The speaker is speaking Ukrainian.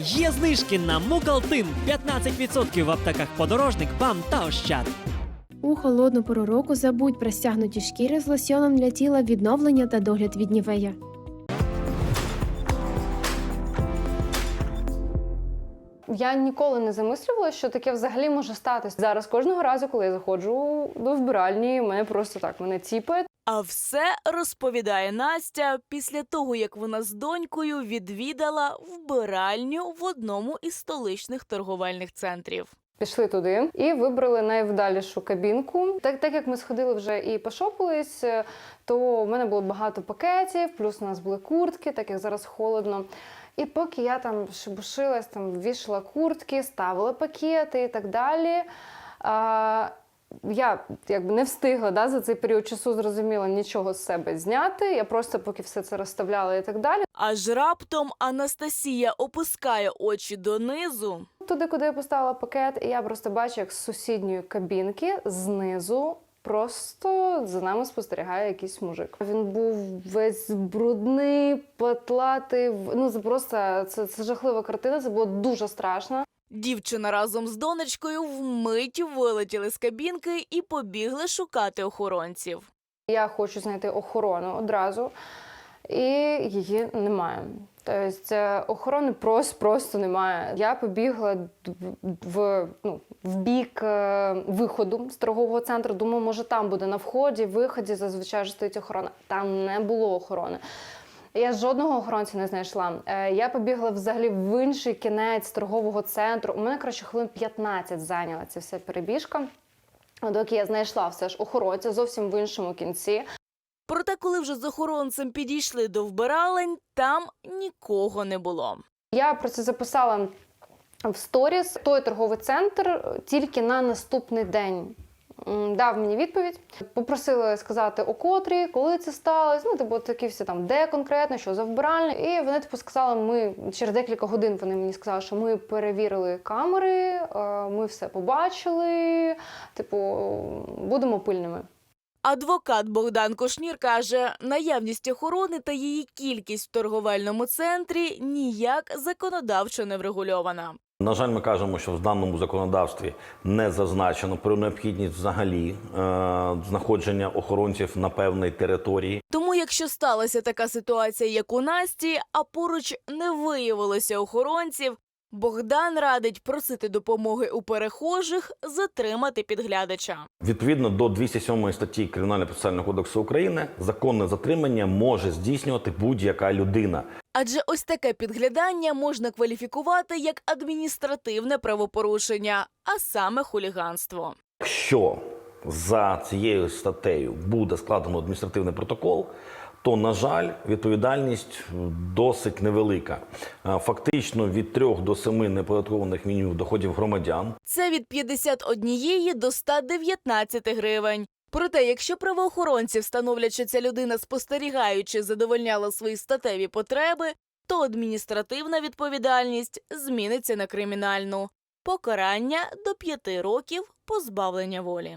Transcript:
Є знижки на Мукалтин 15% в аптеках подорожник, БАМ та Ощад. У холодну пору року забудь про стягнуті шкіри з лосьоном для тіла відновлення та догляд від нівея. Я ніколи не замислювалася, що таке взагалі може статись. Зараз кожного разу, коли я заходжу до вбиральні, мене просто так мене ціпає. А все розповідає Настя після того, як вона з донькою відвідала вбиральню в одному із столичних торговельних центрів. Пішли туди і вибрали найвдалішу кабінку. Так, так як ми сходили вже і пошопились, е, то в мене було багато пакетів, плюс у нас були куртки, так як зараз холодно. І поки я там шебушилась, там вішала куртки, ставила пакети і так далі. А, я якби не встигла да, за цей період часу зрозуміла нічого з себе зняти. Я просто поки все це розставляла і так далі. Аж раптом Анастасія опускає очі донизу. Туди, куди я поставила пакет, і я просто бачу, як з сусідньої кабінки знизу. Просто за нами спостерігає якийсь мужик. Він був весь брудний, патлатий. Ну це просто це, це жахлива картина. Це було дуже страшно. Дівчина разом з донечкою вмить вилетіли з кабінки і побігли шукати охоронців. Я хочу знайти охорону одразу, і її немає. Тобто охорони просто, просто немає. Я побігла в, ну, в бік е, виходу з торгового центру. Думаю, може там буде на вході, виході зазвичай ж стоїть охорона. Там не було охорони. Я жодного охоронця не знайшла. Е, Я побігла взагалі в інший кінець торгового центру. У мене коротше хвилин 15 зайняла ця вся перебіжка. Доки я знайшла все ж охоронця зовсім в іншому кінці. Проте, коли вже з охоронцем підійшли до вбиралень, там нікого не було. Я про це записала в сторіс. Той торговий центр тільки на наступний день. Дав мені відповідь, попросили сказати о котрій, коли це сталося. Ну, типу, такі всі там, де конкретно, що за вбиральня. І вони типу сказали, ми через декілька годин вони мені сказали, що ми перевірили камери, е, ми все побачили. Типу, будемо пильними. Адвокат Богдан Кошнір каже, наявність охорони та її кількість в торговельному центрі ніяк законодавчо не врегульована. На жаль, ми кажемо, що в даному законодавстві не зазначено про необхідність взагалі е, знаходження охоронців на певній території. Тому, якщо сталася така ситуація, як у Насті, а поруч не виявилося охоронців, Богдан радить просити допомоги у перехожих затримати підглядача. Відповідно до 207 статті Кримінального процесуального кодексу України, законне затримання може здійснювати будь-яка людина. Адже ось таке підглядання можна кваліфікувати як адміністративне правопорушення, а саме хуліганство. Якщо за цією статтею буде складено адміністративний протокол, то на жаль, відповідальність досить невелика. Е, Фактично від 3 до 7 неподаткованих мінімумів доходів громадян Це від 51 до 119 гривень. Проте, якщо правоохоронці встановлять, що ця людина спостерігаючи задовольняла свої статеві потреби, то адміністративна відповідальність зміниться на кримінальну покарання до 5 років позбавлення волі.